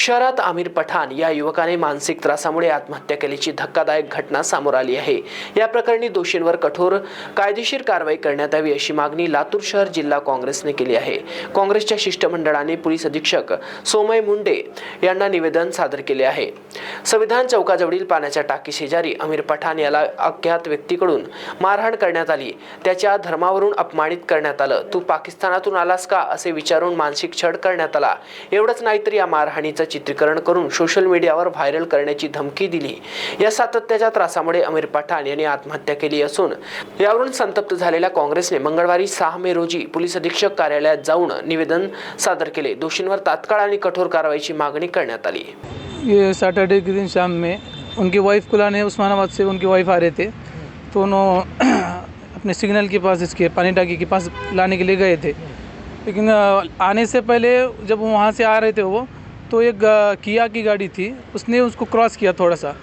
शहरात आमिर पठाण या युवकाने मानसिक त्रासामुळे आत्महत्या केल्याची धक्कादायक घटना समोर आली आहे. या प्रकरणी दोषींवर कठोर कायदेशीर कारवाई करण्यात यावी अशी मागणी लातूर शहर जिल्हा काँग्रेसने केली आहे. काँग्रेसच्या शिष्टमंडळाने पोलीस अधीक्षक सोमय मुंडे यांना निवेदन सादर केले आहे. संविधान चौकाजवळील पाण्याच्या टाकी शेजारी आमिर पठाण याला अज्ञात व्यक्तीकडून मारहाण करण्यात आली. त्याच्या धर्मावरून अपमानित करण्यात आलं. तू पाकिस्तानातून आलास का? असे विचारून मानसिक छळ करण्यात आला. एवढंच नाही तर या मारहाणीचं चित्रीकरण करून सोशल मीडियावर व्हायरल करण्याची धमकी दिली. या सातत्याच्या त्रासामुळे अमीर पठाण यांनी आत्महत्या केली असून यावरून संतप्त झालेल्या काँग्रेसने मंगळवारी सहा मे रोजी पोलीस अधीक्षक कार्यालयात जाऊन निवेदन सादर केले. दोषींवर तात्काळ आणि कठोर कारवाईची मागणी करण्यात आली. सॅटर्डे के दिन शाम में उनकी वाइफ को लाने उस्मानाबाद से उनकी वाइफ आ रहे थे। तो उन्होंने अपने सिग्नल के पास इसके, पानी टाकी के पास लाने के लिए गए थे। लेकिन आने से पहले जब वहाँ से आ रहे थे वो तो एक किया की गाड़ी थी। उसने उसको क्रॉस किया थोड़ा सा।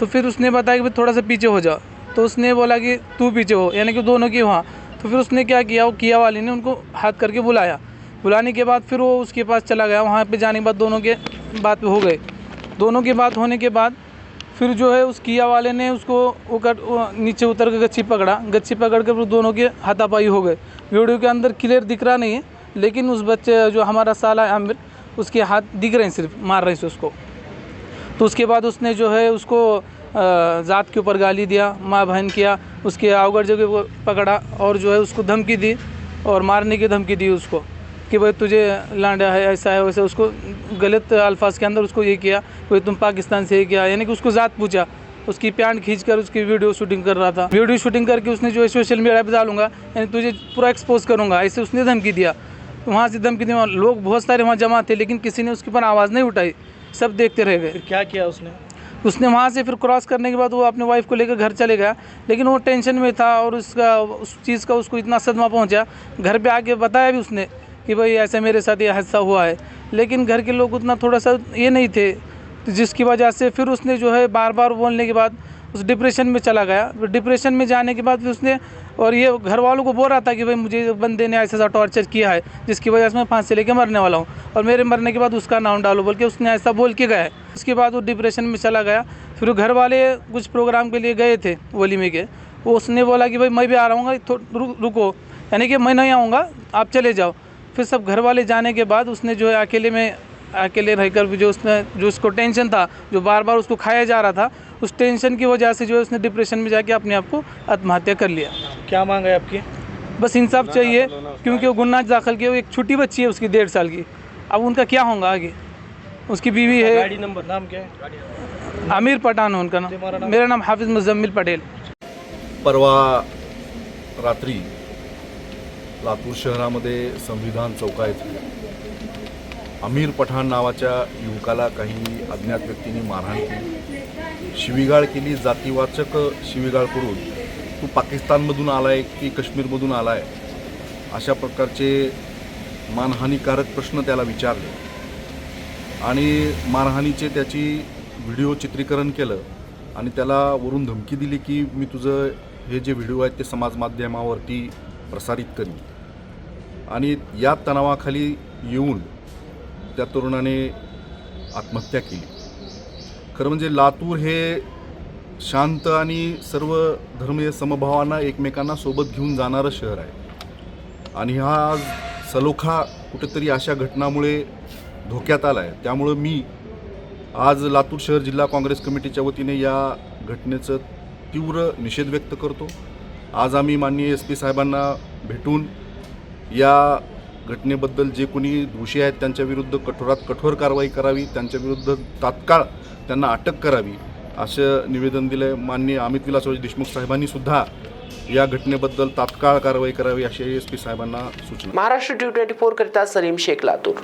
तो फिर उसने बताया कि थोड़ा सा पीछे हो जाओ तो उसने बोला कि तू पीछे हो, यानी कि दोनों की वहाँ। तो फिर उसने क्या किया, वो किया वाले ने उनको हाथ करके बुलाया। बुलाने के बाद फिर वो उसके पास चला गया। वहाँ पे जाने के बाद दोनों के बात हो गए। दोनों की बात होने के बाद फिर जो है उस किया वाले ने उसको वो कर नीचे उतर के गच्छी पकड़ा। गच्छी पकड़ के फिर दोनों के हाथापाई हो गए। वीडियो के अंदर क्लियर दिख रहा नहीं है, लेकिन उस बच्चे जो हमारा साला है आमिर, उसके हाथ दिख रहे हैं सिर्फ़, मार रहे हैं उसको। तो उसके बाद उसने जो है उसको ज़ात के ऊपर गाली दिया, माँ बहन किया, उसके अवगढ़ जगह पकड़ा और जो है उसको धमकी दी और मारने की धमकी दी उसको। कि भाई तुझे लांडा है ऐसा है वैसा उसको गलत अल्फाज के अंदर उसको ये किया भाई तुम पाकिस्तान से ये किया। यानी कि उसको ज़ात पूछा। उसकी पैंट खींच कर उसकी वीडियो शूटिंग कर रहा था। वीडियो शूटिंग करके उसने जो है सोशल मीडिया पर डालूँगा यानी तुझे पूरा एक्सपोज करूँगा। ऐसे उसने धमकी दिया। वहाँ से धमकी दी। लोग बहुत सारे वहाँ जमा थे लेकिन किसी ने उसके ऊपर आवाज़ नहीं उठाई। सब देखते रह गए। क्या किया उसने? उसने वहाँ से फिर क्रॉस करने के बाद वो अपने वाइफ को लेकर घर चले गया। लेकिन वो टेंशन में था और उसका उस चीज़ का उसको इतना सदमा पहुँचा। घर पे आके बताया भी उसने। कि भाई ऐसे मेरे साथ ये हादसा हुआ है। लेकिन घर के लोग उतना थोड़ा सा ये नहीं थे, जिसकी वजह से फिर उसने जो है बार बार बोलने के बाद उस डिप्रेशन में चला गया। डिप्रेशन में जाने के बाद फिर उसने और ये घर वालों को बोल रहा था कि भाई मुझे बंदे ने ऐसा ऐसा टॉर्चर किया है, जिसकी वजह से मैं फांसी लेके मरने वाला हूँ। और मेरे मरने के बाद उसका नाम डालो बोल के उसने ऐसा बोल के गया। उसके बाद वो डिप्रेशन में चला गया। फिर घर वाले कुछ प्रोग्राम के लिए गए थे वलीमे के। वो उसने बोला कि भाई मैं भी आ रहा हूँ रुको। यानी कि मैं नहीं आऊँगा, आप चले जाओ। फिर सब घर वाले जाने के बाद उसने जो है अकेले में अकेले रहकर भी जो उसने जो उसको टेंशन था जो बार बार उसको खाया जा रहा था उस टेंशन की वजह से जो है उसने डिप्रेशन में जाके अपने आप को आत्महत्या कर लिया। क्या मांग है आपकी? बस इंसाफ चाहिए क्योंकि वो गुन्ना दाखिल किया एक छोटी बच्ची है उसकी डेढ़ साल की। अब उनका क्या होगा आगे? उसकी बीवी है। गाड़ी नंबर नाम क्या है? आमिर पठान है उनका नाम? मेरा नाम हाफिज़ मुजम्मिल पटेल। परवा रात्री लातूर शहरामध्ये संविधान चौका येथे अमीर पठाण नावाच्या युवकाला काही अज्ञात व्यक्तींनी मारहाण केली. शिवीगाळ केली जातीवाचक शिवीगाळ करून तू पाकिस्तानमधून आलाय की काश्मीरमधून आलाय? अशा प्रकारचे मानहानीकारक प्रश्न त्याला विचारले. आणि मानहानीचे त्याची व्हिडिओ चित्रीकरण केलं आणि त्याला वरून धमकी दिली की मी तुझं हे जे व्हिडिओ आहेत ते समाज माध्यमावरती प्रसारित करीन. आणि या तणावाखाली येऊन त्या तरुणाने आत्महत्या केली. खरं म्हणजे लातूर हे शांत आणि सर्व धर्मीय समभावांना एकमेकांना सोबत घेऊन जाणारं शहर आहे. आणि हा आज सलोखा कुठेतरी अशा घटनामुळे धोक्यात आला आहे त्यामुळं मी आज लातूर शहर जिल्हा काँग्रेस कमिटीच्या वतीने या घटनेचं तीव्र निषेध व्यक्त करतो. आज आम्ही माननीय एस पी साहेबांना भेटून या घटनेबद्दल जे कोणी दोषी आहेत त्यांच्याविरुद्ध कठोरात कठोर कारवाई करावी त्यांच्याविरुद्ध तात्काळ त्यांना अटक करावी असं निवेदन दिलं आहे माननीय अमित विलासराव देशमुख साहेबांनी सुद्धा या घटनेबद्दल तात्काळ कारवाई करावी अशी एस पी साहेबांना सूचना. महाराष्ट्र ट्यू ट्वेंटी फोर करिता सलीम शेख लातूर.